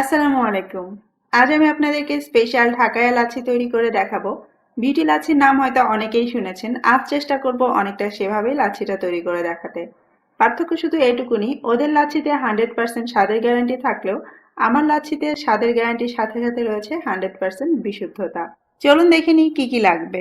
আসসালামু আলাইকুম। আজ আমি আপনাদেরকে স্পেশাল ঢাকায় লাচ্ছি তৈরি করে দেখাবো। বিউটি লাচ্ছির নাম হয়তো অনেকেই শুনেছেন। আজ চেষ্টা করব অনেকটা সেভাবেই লাচ্ছিটা তৈরি করে দেখাতে। পার্থক্য শুধু এটুকুনি, ওদের লাচ্ছিতে হান্ড্রেড পার্সেন্ট স্বাদের গ্যারান্টি থাকলেও আমার লাচ্ছিতে স্বাদের গ্যারান্টির সাথে সাথে রয়েছে হান্ড্রেড পার্সেন্ট বিশুদ্ধতা। চলুন দেখে নিই কী কী লাগবে।